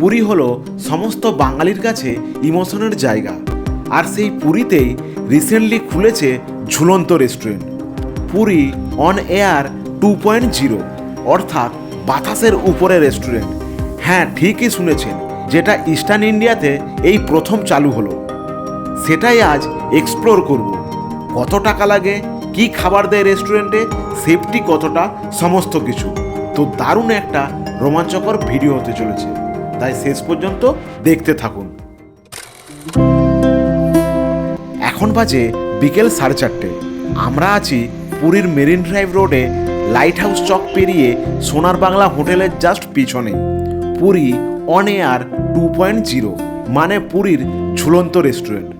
পুরী হলো সমস্ত বাঙালির কাছে ইমোশনের জায়গা। আর সেই পুরীতেই রিসেন্টলি খুলেছে ঝুলন্ত restaurant Puri on air two point zero অর্থাৎ বাতাসের উপরে রেস্টুরেন্ট হ্যাঁ ঠিকই শুনেছেন, যেটা ইস্টার্ন ইন্ডিয়াতে এই প্রথম চালু হলো। সেটাই আজ এক্সপ্লোর করব। কত টাকা লাগে, কি খাবার দেয় রেস্টুরেন্টে সেফটি কতটা, সমস্ত কিছু। তো দারুণ একটা রোমাঞ্চকর ভিডিও হতে চলেছে। তাই শেষ পর্যন্ত দেখতে থাকুন। এখন বাজে বিকেল সাড়ে চারটে। আমরা আছি পুরীর মেরিন ড্রাইভ রোডে লাইট হাউস চক পেরিয়ে সোনার বাংলা হোটেলের জাস্ট পিছনে। Puri on air two point zero মানে পুরীর ঝুলন্ত রেস্টুরেন্ট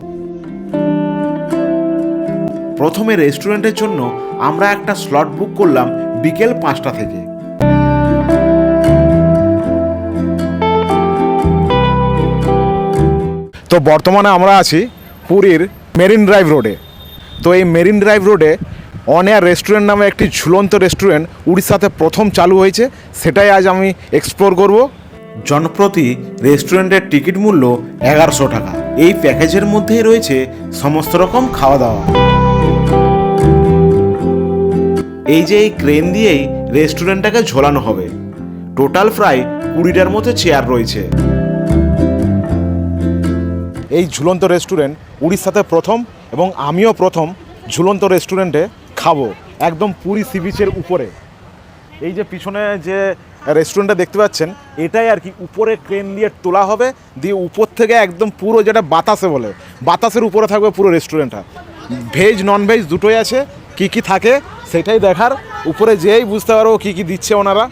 প্রথমে রেস্টুরেন্টের জন্য আমরা একটা স্লট বুক করলাম বিকেল পাঁচটা থেকে। তো বর্তমানে আমরা আছি পুরীর মেরিন ড্রাইভ রোডে। তো এই মেরিন ড্রাইভ রোডে অন এয়ার রেস্টুরেন্ট নামে একটি ঝুলন্ত রেস্টুরেন্ট উড়িষ্যাতে প্রথম চালু হয়েছে, সেটাই আজ আমি এক্সপ্লোর করব। জনপ্রতি রেস্টুরেন্টের টিকিট মূল্য এগারোশো টাকা। এই প্যাকেজের মধ্যেই রয়েছে সমস্ত রকম খাওয়া দাওয়া এই যে এই ক্রেন দিয়েই রেস্টুরেন্টটাকে ঝোলানো হবে। টোটাল প্রায় কুড়িটার মতো চেয়ার রয়েছে। এই ঝুলন্ত রেস্টুরেন্ট উড়িষ্যাতে প্রথম এবং আমিও প্রথম ঝুলন্ত রেস্টুরেন্টে খাব, একদম পুরী সি বিচের উপরে। এই যে পিছনে যে রেস্টুরেন্টটা দেখতে পাচ্ছেন, এটাই আর কি উপরে ক্রেন দিয়ে তোলা হবে, দিয়ে উপর থেকে একদম পুরো যেটা বাতাসে বলে, বাতাসের উপরে থাকবে পুরো রেস্টুরেন্টটা। ভেজ নন ভেজ দুটোই আছে, কি কি থাকে সেটাই দেখার, উপরে যেই বুঝতে পারব কি কি দিচ্ছে ওনারা।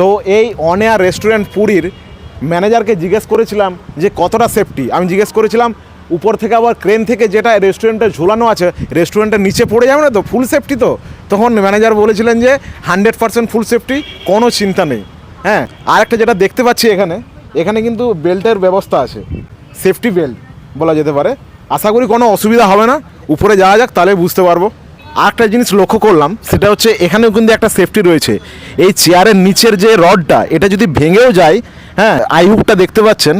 তো এই অন এয়ার রেস্টুরেন্ট পুরীর ম্যানেজারকে জিজ্ঞেস করেছিলাম যে কতটা সেফটি আমি জিজ্ঞেস করেছিলাম, উপর থেকে আবার ক্রেন থেকে যেটা রেস্টুরেন্টে ঝুলানো আছে রেস্টুরেন্টের নিচে পড়ে যাবে না তো? ফুল সেফটি তো? তখন ম্যানেজার বলেছিলেন যে হান্ড্রেড পার্সেন্ট ফুল সেফটি কোনো চিন্তা নেই। হ্যাঁ আর একটা যেটা দেখতে পাচ্ছি এখানে এখানে কিন্তু বেল্টের ব্যবস্থা আছে। সেফটি বেল্ট বলা যেতে পারে। আশা করি কোনো অসুবিধা হবে না। উপরে যাওয়া যাক, তাহলে বুঝতে পারব। আর একটা জিনিস লক্ষ্য করলাম, সেটা হচ্ছে এখানেও কিন্তু একটা সেফটি রয়েছে। এই চেয়ারের নিচের যে রডটা, এটা যদি ভেঙেও যায় হ্যাঁ আই হুকটা দেখতে পাচ্ছেন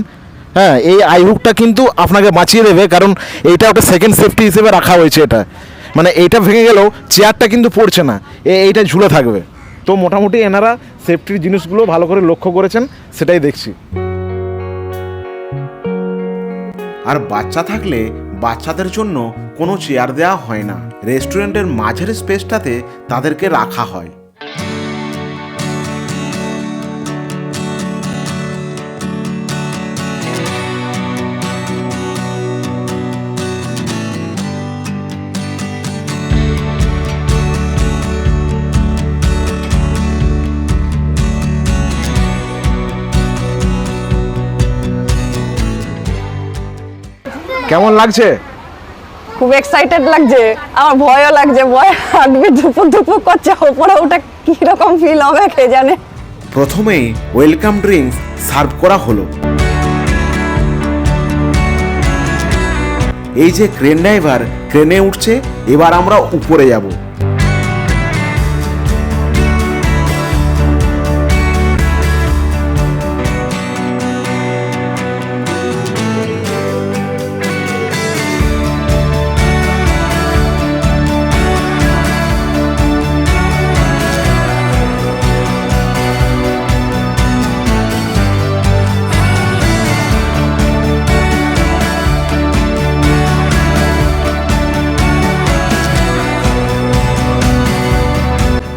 হ্যাঁ এই আই হুকটা কিন্তু আপনাকে বাঁচিয়ে দেবে, কারণ এইটা একটা সেকেন্ড সেফটি হিসেবে রাখা হয়েছে এটা। মানে এইটা ভেঙে গেলেও চেয়ারটা কিন্তু পড়ছে না এইটা ঝুলে থাকবে। তো মোটামুটি এনারা সেফটির জিনিসগুলো ভালো করে লক্ষ্য করেছেন, সেটাই দেখছি। আর বাচ্চা থাকলে বাচ্চাদের জন্য কোনো চেয়ার দেওয়া হয় না। রেস্টুরেন্টের মাঝের স্পেসটাতে তাদেরকে রাখা হয়। কেমন লাগছে? খুব এক্সাইটেড লাগছে। আমার ভয়ও লাগছে ভয় হাঁটবে ধুপুক ধুপুক করছে ওপরে ওটা কীরকম ফিল হবে কে জানে? প্রথমেই ওয়েলকাম ড্রিঙ্কস সার্ভ করা হলো। এই যে ক্রেন ড্রাইভার ক্রেনে উঠছে এবার আমরা উপরে যাব।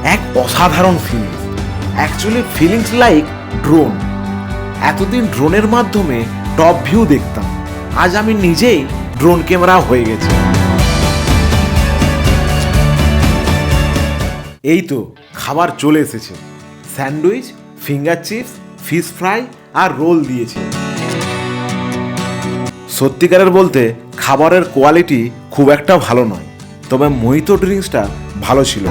এক অসাধারণ feelings actually feelings like drone এতদিন ড্রোনের মাধ্যমে টপ ভিউ দেখতাম। আজ আমি নিজেই ড্রোন ক্যামেরা হয়ে গেছি। এই তো খাবার চলে এসেছে। Sandwich finger chips fish fry আর রোল দিয়েছে। সত্যিকারের বলতে খাবারের কোয়ালিটি খুব একটা ভালো নয়। তবে মোহিতো ড্রিঙ্কসটা ভালো ছিল।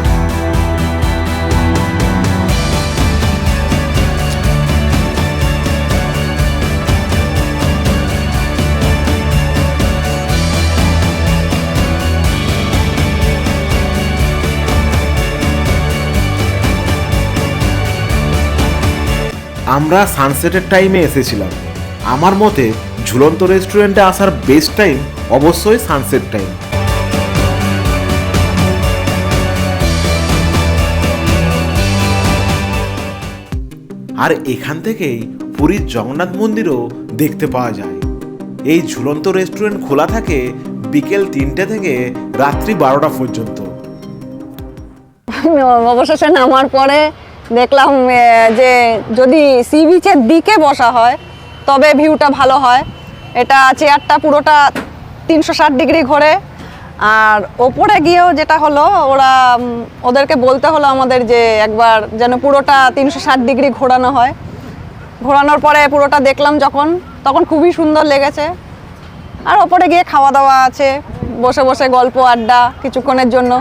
আমরা সানসেটের টাইমে এসেছিলাম। আমার মতে, ঝুলন্ত রেস্টুরেন্টে আসার বেস্ট টাইম অবশ্যই সানসেট টাইম আর এখান থেকেই পুরীর জগন্নাথ মন্দিরও দেখতে পাওয়া যায়। এই ঝুলন্ত রেস্টুরেন্ট খোলা থাকে বিকেল তিনটে থেকে রাত্রি বারোটা পর্যন্ত। অবশেষে নামার পরে দেখলাম যে যদি সি বিচের দিকে বসা হয়, তবে ভিউটা ভালো হয়। এটা চেয়ারটা পুরোটা তিনশো ষাট ডিগ্রি ঘোরে। আর ওপরে গিয়েও যেটা হলো, ওরা ওদেরকে বলতে হলো আমাদের যে একবার যেন পুরোটা তিনশো ষাট ডিগ্রি ঘোরানো হয়। ঘোরানোর পরে পুরোটা দেখলাম যখন, তখন খুবই সুন্দর লেগেছে। আর ওপরে গিয়ে খাওয়া দাওয়া আছে, বসে বসে গল্প, আড্ডা কিছুক্ষণের জন্য।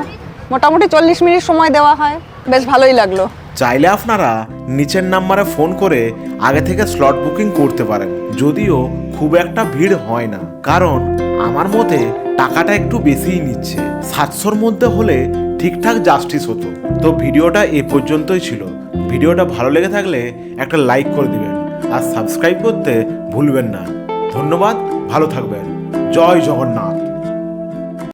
মোটামুটি চল্লিশ মিনিট সময় দেওয়া হয়। বেশ ভালোই লাগল। চাইলে আপনারা নিচের নাম্বারে ফোন করে আগে থেকে স্লট বুকিং করতে পারেন। যদিও খুব একটা ভিড় হয় না, কারণ আমার মতে টাকাটা একটু বেশিই নিচ্ছে। সাতশোর মধ্যে হলে ঠিকঠাক জাস্টিস হতো। তো ভিডিওটা এ পর্যন্তই ছিল। ভিডিওটা ভালো লেগে থাকলে একটা লাইক করে দিবেন। আর সাবস্ক্রাইব করতে ভুলবেন না। ধন্যবাদ, ভালো থাকবেন। জয় জগন্নাথ।